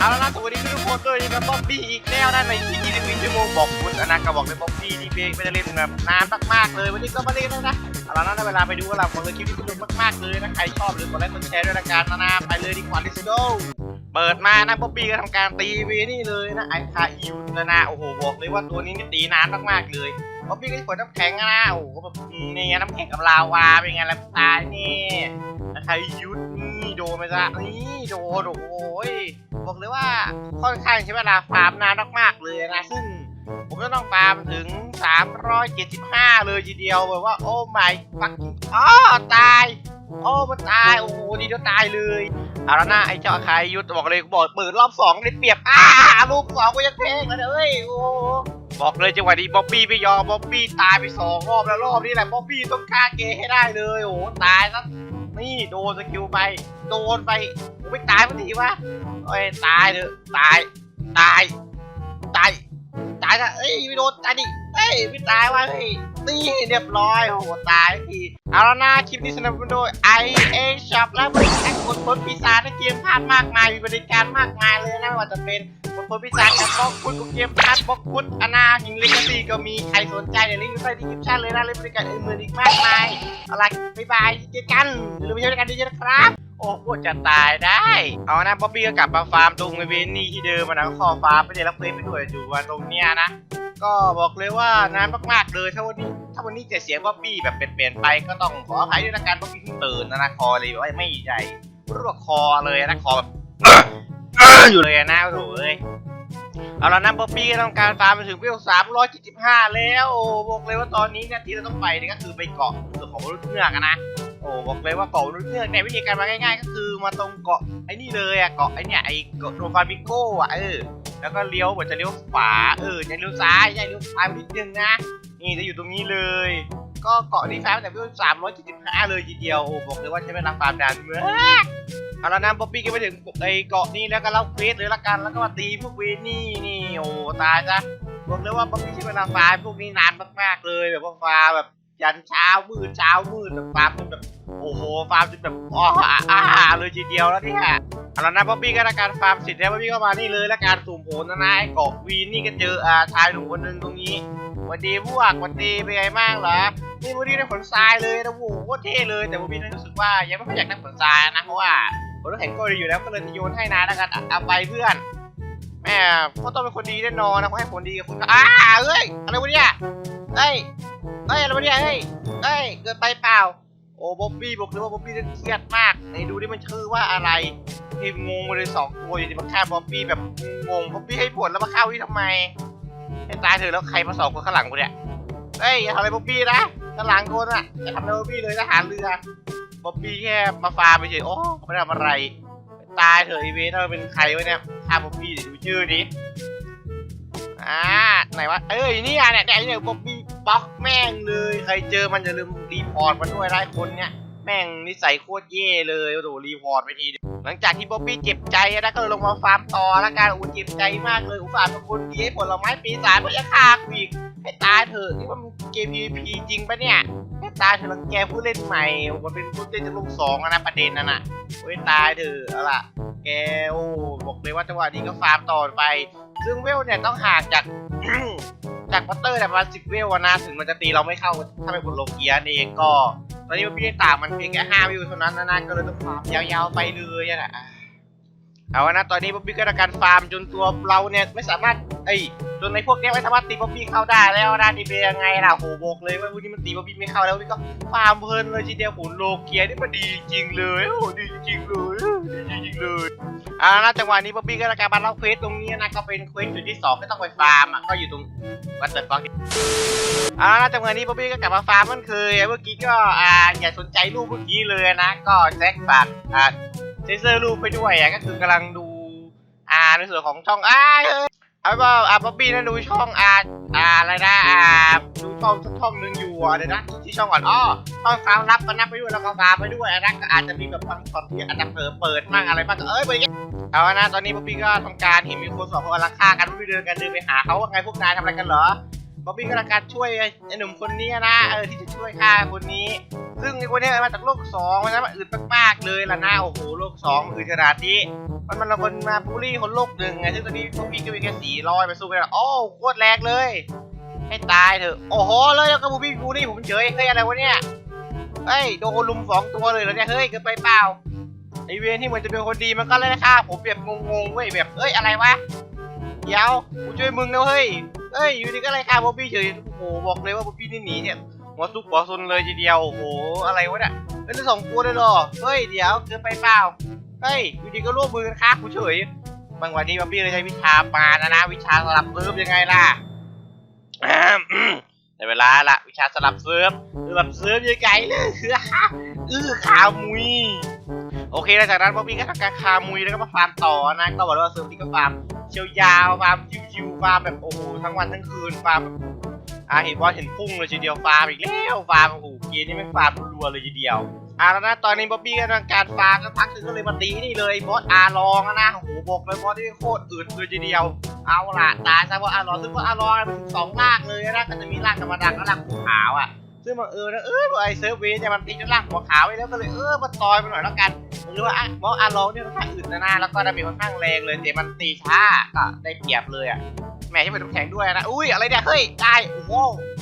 เอาละนะสวัสดีทุกคนด้วยนี่กับบ๊อบบี้อีกแล้วนะในที่24ชั่วโมงบอกคุณอนาก็บอกเลยบ๊อบบี้นี่เพลงไม่ได้เล่นแบบนานมากๆเลยวันนี้ก็มาเล่นแล้วนะเอาละนะในเวลาไปดูกันละบอกเลยคลิปนี้สนุกมากๆเลยนะใครชอบหรือกดไลค์กดแชร์ด้วยละกันนะนะไปเลยดีกว่า let's go เปิดมานะบ๊อบบี้ก็ทำการตีเวนี่เลยนะไอคาอิวนะนะโอ้โหบอกเลยว่าตัวนี้นี่ตีนานมากๆเลยบ๊อบบี้ก็ขวดน้ำแข็งนะโอ้โหแบบนี่น้ำแข็งกับลาวาเป็นไงล่ะตายนี่ไอยุทธ โดนไปซะนี่โดนโอ้ยบอกเลยว่าค่อนข้างใช้เวลาฟาร์มนานมากๆเลยนะซึ่งผมจะต้องฟาร์มถึง 375 เลยทีเดียวแบบว่า โอ้ไม่ฟักอ๋อตาย โอ้มันตาย โอ้ดีเดียวตายเลยเอาละนะไอ้เจ้าอาคายยุทธบอกเลยบอกเปิดรอบสองได้เปรียบอ้ารูปสองก็ยังเพลงเลยเอ้ยโอ้บอกเลยจังหวะนี้บ๊อบบี้ไม่ยอมบ๊อบบี้ตายไปสองรอบแล้วรอบนี้แหละบ๊อบบี้ต้องฆ่าเกย์ให้ได้เลยโอ้ตายซะ นี่โดนสกิลไป โดนไปกูไม่ตายมันทีวะเอ้ยตายเถอะตาย ตายตาย ตายนะเอ้ยไม่โดนตายดิเอ้ยไม่ตายว่ะเฮ้ยนี่เรียบร้อยโอ้โหตายที เอาแล้วนะคลิปนี้สนับสนุนโดย i a Shop และบริการกดพ้นปีศาจในเกมพลาดมากมายมีบริการมากมายเลยนะไม่ว่าจะเป็นกดพ้นปีศาจกับบล็อกคุณกับเกมพลาดบล็อกคุณอนาหิงลิกซีก็มีใครสนใจเดี๋ยวลิงก์ไว้ใต้ดีคริปชั่นเลยนะเลยบริการอื่นๆอีกมากมายเอาล่ะบ๊ายบายเจอกันอย่าลืมไปใช้บริการดีๆนะครับ โอ้โหจะตายได้ เอานะบ๊อบบี้ก็กลับมาฟาร์มตรงบริเวณนี้ที่เดิมมานะก็ขอฟาร์มไปเดี๋ยรับเพลไปด้วยดูว่าตรงเนี้ยนะ ก็บอกเลยว่านานมากๆเลยถ้าวันนี้ถ้าวันนี้จะเสียงบ๊อบบี้แบบเปลี่ยนไปก็ต้องขออภัยด้วยนะการบ๊อบบี้เพิ่ตื่นนะนะคอเลยว่าไม่ใหญ่รวคอเลยนะคอแบบอยู่เลยนะโอ้โหเอ้ยเอาละนะบ๊อบบี้ก็ต้องการฟาร์มไปถึงเวล375แล้วโอ้บอกเลยว่าตอนนี้เนี่ยที่เราต้องไปเนี่ยก็คือไปเกาะส่วนของมนุษย์เงือกนะ โอ้บอกเลยว่าเกาะมนุษย์เงือกเนี่ยวิธีการมาง่าย ๆ ก็คือมาตรงเกาะไอ้นี่เลยอะเกาะไอ้เนี่ยไอ้เกาะโนฟาบิโก้อะเออแล้วก็เลี้ยวเหมือนจะเลี้ยวขวาเออจะเลี้ยวซ้ายจะเลี้ยวซ้ายไปนิดนึงนะนี่จะอยู่ตรงนี้เลย ก็เกาะนี้ฟาร์มแต่พิ่สามร้อยเจ็ดสิบห้าเลยทีเดียวโอ้บอกเลยว่าใช้เวลาฟาร์มนานมากเอาละนะบ๊อบบี้ก็ไปถึงไอ้เกาะนี้แล้วก็เล่าเควสเลยละกันแล้วก็มาตีพวกเวนี่นี่โอ้ตายจ้ะบอกเลยว่าบ๊อบบี้ใช้เวลาฟาร์มพวกนี้นานมากๆเลยแบบว่าฟาร์มแบบยันเช้ามืดเช้ามืดแบบฟาร์มแบบ โอ้โห ฟาร์มจนแบบอ้ออาหาเลยทีเดียวแล้วเนี่ยเอาละนะบ๊อบบี้ก็ทำการฟาร์มเสร็จแล้วบ๊อบบี้ก็มานี่เลยแล้วการสุ่มผลนะนะไอ้เกาะวีนนี่ก็เจออ่าชายหนุ่มคนหนึ่งตรงนี้วันดีพวกวันดีเป็นไงบ้างเหรอนี่บ๊อบบี้ได้ผลทรายเลยนะโอ้โคตรเท่เลยแต่บ๊อบบี้นรู้สึกว่ายังไม่ค่อยอยากได้ผลทรายนะเพราะว่าผลน้ำแข็งก็ดีอยู่แล้วก็เลยโยนให้นะแล้วกันเอาไปเพื่อนแม่เขาต้องเป็นคนดีแน่นอนนะเขาให้คนดีกับคุณอ้าเอ้ยอะไรวะเนี่ยเอ้ยเอ้ยอะไรวะเนี่ยเอ้ยเอ้ยเกินไปเปล่า โอ้บ๊อบบี้บอกเลยว่าบ๊อบบี้เครียดมากไหนดูดิมันชื่อว่าอะไรพิมพ์งงไปเลยสองตัวอยู่ดีมาฆ่าบ๊อบบี้แบบงงบ๊อบบี้ให้ผลแล้วมาฆ่าวิทำไมให้ตายเถอะแล้วใครมาสองคนข้างหลังกูเนี่ยเฮ้ยอย่าทำอะไรบ๊อบบี้นะข้างหลังคนอะอย่าทำอะไรบ๊อบบี้เลยทหารเรือบ๊อบบี้แค่มาฟาร์มไปเฉยโอ้ไม่ทำอะไรตายเถอะอีเวนต์เราเป็นใครวะเนี่ยฆ่าบ๊อบบี้เดี๋ยวดูชื่อดิอ่าไหนวะเอ้ยนี่อะเนี่ยเนี่ยเนี่ยบ๊อบบี้ บล็อกแม่งเลย ใครเจอมันอย่าลืมรีพอร์ตมันด้วยได้คนเนี่ยแม่งนิสัยโคตรเย่เลยโอ้โหรีพอร์ตไปทีหลังจากที่บ๊อบบี้เจ็บใจนะก็เลยลงมาฟาร์มต่อละกันโอ้เจ็บใจมากเลยอุตส่าห์เป็นคนดีให้ผลไม้ปีศาจเพื่อจะฆ่ากูอีกให้ตายเถอะนี่มันเกม PVP จริงปะเนี่ยให้ตายเถอะรังแกผู้เล่นใหม่มันเป็นผู้เล่นจะลงสองนะประเด็นนั่นน่ะโอ้ยตายเถอะเอาล่ะแกโอ้บอกเลยว่าจังหวะนี้ก็ฟาร์มต่อไป ซึ่งเวลเนี่ยต้องห่างจาก จากพัตเตอร์แต่ประมาณสิบเวลอะนะถึงมันจะตีเราไม่เข้าถ้าเป็นบนโลเกียนเองก็ ตอนนี้พี่ได้ตามันเพียงแค่ห้าวิวเท่านั้นนะนๆก็เลยต้องฟาร์มยาวๆไปเลยอะนะเอานะตอนนี้พี่ก็ทำการฟาร์มจนตัวเราเนี่ยไม่สามารถ เอ้ยจนในพวกนี้ไม่สามารถตีบ๊อบบี้เข้าได้แล้วนะดีเป็นยังไงล่ะโหบอกเลยว่าวันนี้มันตีบ๊อบบี้ไม่เข้าแล้วพี่ก็ฟาร์มเพลินเลยทีเดียวโหโลเกียนี่มันดีจริงเลยโอ้ดีจริงเลยดีจริงเลยเอานะจังหวะนี้บ๊อบบี้ก็ทำการมาเล่าเควสตรงนี้นะก็เป็นเควสจุดที่สองที่ต้องไปฟาร์มอะก็อยู่ตรงวัดเดอร์ฟังเอาจังหวะนี้บ๊อบบี้ก็กลับมาฟาร์มเหมันเคยเมื่อกี้ก็อ่าอย่าสนใจรูปเมื่อกี้เลยนะก็แจ็คฝากอ่าเซนเซอร์รูปไปด้วยอะก็คือกำลังดูอ่าในส่วนของช่องอ่า เอาว่าอ่าบ๊อบบี้นั่นดูช่องอ่าอ่าอะไรนะอ่าดูช่องช่องหนึ่งอยู่อะเดี๋ยวนะที่ช่องก่อนอ้อช่องสาร์มรับก็นับไปด้วยแล้วก็สาร์มไปด้วยนะก็อาจจะมีแบบบางตอนที่อาจจะเผลอเปิดมั่งอะไรบ้างก็เอ้ยเปิดอย่างเอานะตอนนี้บ๊อบบี้ก็ทำการเห็นมีคนสองคนกำลังฆ่ากันบ๊อบบี้เดินกันเดินไปหาเขาว่าไงพวกนายทำอะไรกันเหรอ บ๊อบบี้ก็ทำการช่วยไอ้หนุ่มคนนี้นะเออที่จะช่วยฆ่าคนนี้ ซึ่งไอ้คนเนี้ยมาจากโลกสองมันนะมันอึดมากๆเลยล่ะนะโอ้โหโลกสองอึดขนาดนี้มันมันละคนมาบูลลี่คนโลกหนึ่งไงซึ่งตอนนี้พวกพี่ก็มีแค่สี่ร้อยไปสู้กันแล้วโอ้โคตรแรงเลย ให้ตายเถอะโอ้โหเลยแล้วก็บูบี้บูลลี่ผมเฉยเฮ้ยอะไรวะเนี่ยเฮ้ยโดนลุมสองตัวเลยเหรอเนี่ยเฮ้ยเกินไปเปล่าไอเวนที่เหมือนจะเป็นคนดีมันก็เลยฆ่าผมแบบงงๆเว้ยแบบเอ้ยอะไรวะเดี๋ยวกูช่วยมึงนะเฮ้ย เอ้ยอยู่ดีก็เลยฆ่าบ๊อบบี้เฉยโอ้โหบอกเลยว่าบ๊อบบี้นี่หนีเนี่ยหัวซุกหัวซนเลยทีเดียวโอ้โหอะไรวะเนี่ยเล่นได้สองตัวเลยหรอเฮ้ยเดี๋ยวเกินไปเปล่าเฮ้ยอยู่ดีก็ร่วมมือกันฆ่ากูเฉยบางวันนี้บ๊อบบี้เลยใช้วิชาปานะนะวิชาสลับเพิ่มยังไงล่ะในเวลาละวิชาสลับเซิร์ฟสลับเซิร์ฟยังไงเลยอื้อขามุยโอเคแล้วจากนั้นบ๊อบบี้ก็ทำการคามุยแล้วก็มาฟาร์มต่อนะก็บอกว่าเซิร์ฟนี้ก็ฟาร์ม เชียวยาวฟาร์มชิวๆฟาร์มแบบโอ้โหทั้งวันทั้งคืนฟาร์มอ่าเห็นบอสเห็นพุ่งเลยทีเดียวฟาร์มอีกแล้วฟาร์มโอ้โหเกมนี้ไม่ฟาร์มรัวเลยทีเดียวอ่าแล้วนะตอนนี้บ๊อบบี้ก็ทำการฟาร์มสักพักหนึงก็เลยมาตีนี่เลยบอสอาร์ลองอะนะโอ้โหบอกเลยบอสที่โคตรอึดเลยทีเดียว เอาล่ะตายซะว่าอารอนซึ่งว่าอารอนเป็นสองรากเลยนะก็จะมีรากธรรมดากับรากขาวอะ ซึ่งบังเอิญนะเออไอเซิร์ฟเวเนี่ยมันตีจนรากหัวขาวไปแล้วก็เลยเออมาต่อยมันหน่อยแล้วกันหรือว่าอะเพราะอารอนเนี่ยค่อนข้างอึดนะนะแล้วก็ดาเมจค่อนข้างแรงเลยแต่มันตีช้าก็ได้เปรียบเลยอะแหม่ที่เป็นน้ำแข็งด้วยนะอุ้ยอะไรเนี่ยเฮ้ยตายโอ้โห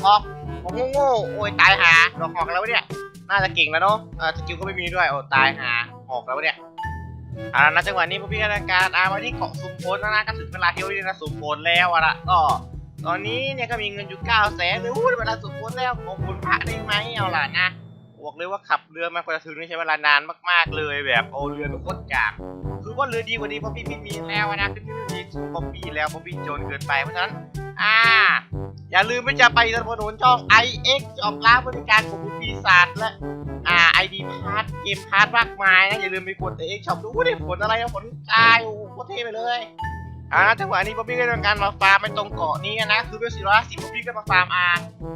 ออกโอ้โง่โอ้ยตายหาดอกหอกแล้วเนี่ยน่าจะเก่งแล้วเนาะเออสกิลก็ไม่มีด้วยโอ้ตายหาหอกแล้วเนี่ยอ่าณจังหวะนี้พวกพี่ก็ทำการอามาที่เกาะสุมพลแล้วนะก็ถึงเวลาเที่เราจะสุมพลแล้วอะละก็ ตอนนี้เนี่ยก็มีเงินอยู่เก้าแสนเลยอู้เวลาสุมพลแล้วขอบคุณพระได้ไหมเอาล่ะนะบอกเลยว่าขับเรือมากว่าจะถึงนี่ใช้เวลานานมากๆเลยแบบโอ้เรือเป็นโคตรกากคือว่าเรือดีกว่านี้เพราะพี่ไม่มีแล้วนะคือพี่ไม่มีสูงเพราะพี่แล้วเพราะพี่จนเกินไปเพราะฉะนั้นอ่า อย่าลืมไม่จะไปสนับสนุนช่อง iX จอบร้านบริการของผู้ปีศาจและอ่าไอดีพาร์ทเกมพาร์ทมากมายนะอย่าลืมไปกดเอ็กช็อปดูดิผลอะไรนะผลกายโอ้โหโคตรเท่ไปเลย อ่าจังหวะนี้บ๊อบบี้ก็ทำการมาฟาร์มไปตรงเกาะนี้นะคือเวล450บ๊อบบี้ก็มาฟาร์มอา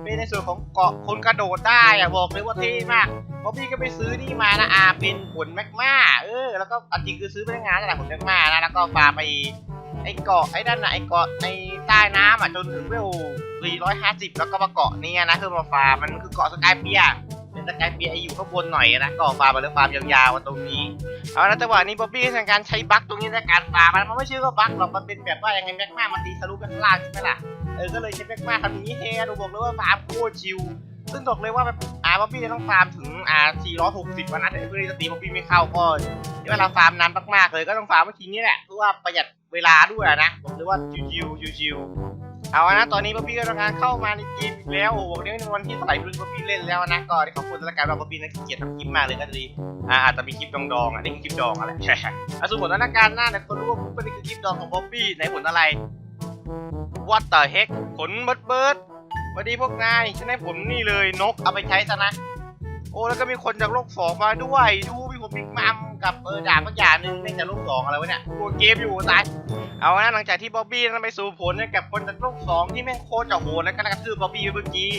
เป็นในส่วนของเกาะคนกระโดดได้อะบอกเลยว่าเท่มากบ๊อบบี้ก็ไปซื้อนี่มานะอาเป็นผลแมกมาเออแล้วก็อันจริงคือซื้อไปในงานนั่นแหละผลแมกมานะแล้วก็ฟาร์มไปไอ้เกาะไอ้ด้านไหนไอ้เกาะในใต้น้ำอะจนถึงเวล450แล้วก็มาเกาะนี้นะคือมาฟาร์มมันคือเกาะสกายเปียเป็น สกายเปียอยู่ข้างบนหน่อยนะก็ฟาร์มมาเรื่องฟาร์มยาวๆมาตรงนี้เอาละจังหวะนี้บ๊อบบี้ทำการใช้บั๊กตรงนี้ในการฟาร์มมันมันไม่ชื่อว่าบั๊กหรอกมันเป็นแบบว่ายังไงแม็กมามันตีทะลุไปข้างล่างใช่ไหมล่ะเออก็เลยใช้แม็กมาทำนี้เฮดูบอกเลยว่าฟาร์มโคตรชิลซึ่งบอกเลยว่าบบอ่าบ๊อบบี้จะต้องฟาร์มถึงอ่า 460 วันนะแต่เพื่อที่จะตีบ๊อบบี้ไม่เข้าก็ใช้เวลาฟาร์มนานมากๆเลยก็ต้องฟาร์มเมื่อกี้นี้แหละเพื่อว่าประหยัดเวลาด้วยนะบอกเลยว่าชิวๆชิวๆ เอานะตอนนี้ป๊อปปี้ก็ทำงานเข้ามาในเกมอีกแล้วโอ้โหวันนี้เป็นวันที่เท่าไหร่ไม่รู้ป๊อปปี้เล่นแล้วนะก็ขอบคุณสำหรับการว่าป๊อปปี้นะขี้เกียจทำคลิปมากเลยก็ดีอ่าอาจจะมีคลิปดองๆอะนี่คลิปดองอะไรอะส่วนผลสถานการณ์หน้าเนี่ยคนรู้ว่าปุ๊บนี่คือคลิปดองของป๊อปปี้ในผลอะไร What the heck ผลเบิร์ดเบิร์ดสวัสดีพวกนายฉันให้ผมนี่เลยนกเอาไปใช้ซะนะ โอ้แล้วก็มีคนจากโลกสองมาด้วย ดูมีผมบิ๊กมัม กับเออดาบบางอย่างหนึงเล่นจะลูกสองอะไรวะเนี่ยตัวเกมอยู่ตายเอานะหลังจากที่บ๊อบบี้นั้นไปสู่ผลกับคนจากโลกสองที่แม่งโคตรจะโหดแล้วก็กระทืบบ๊อบบี้ไปเมื่อกี้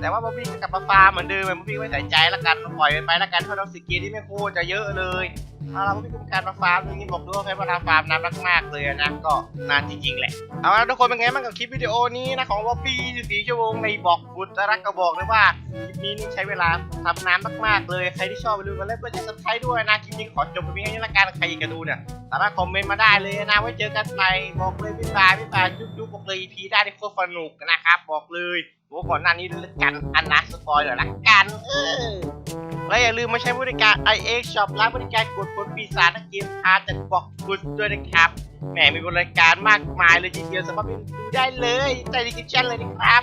แต่ว่าบ๊อบบี้ก็กลับมาฟาร์มเหมือนเดิมบ๊อบบี้ไม่ใส่ใจละกันปล่อยมันไปละกันเพราะเราสิเกมที่แม่งโคตรจะเยอะเลย เอาละบ๊อบบี้ก็มีการมาฟาร์มตรงนี้บอกด้วยว่าใช้เวลาฟาร์มนานมากๆเลยนะก็นานจริงๆแหละเอาละทุกคนเป็นไงบ้างกับคลิปวิดีโอนี้นะของบอบบี้24ชั่วโมงในบอกฟุตรรักก็บอกเลยว่าคลิปนี้นี่ใช้เวลาทำนานมากๆเลยใครที่ชอบไปดูกันแล้วก็จะซับสไครต์ด้วยนะคลิปนี้ขอจบไปเพียงแค่นี้ละกันใครอยากจะดูเนี่ยสามารถคอมเมนต์มาได้เลยนะไว้เจอกันใหม่บอกเลยพี่ปาพี่ปาจุ๊บจุ๊บบอกเลย EP ได้ที่โคตรสนุกนะครับบอกเลยว่าก่อนหน้านี้เล่นกันอันนะสปอยเลอละกันเออ และอย่าลืมมาใช้บริการ iX Shop ร้านบริการกดผลปีศาจนักเกมพาร์ทจากบอกกุดด้วยนะครับแหมมีบริการมากมายเลยทีเดียวสามารถไปดูได้เลยใต้ดีคริปชั่นเลยนะครับ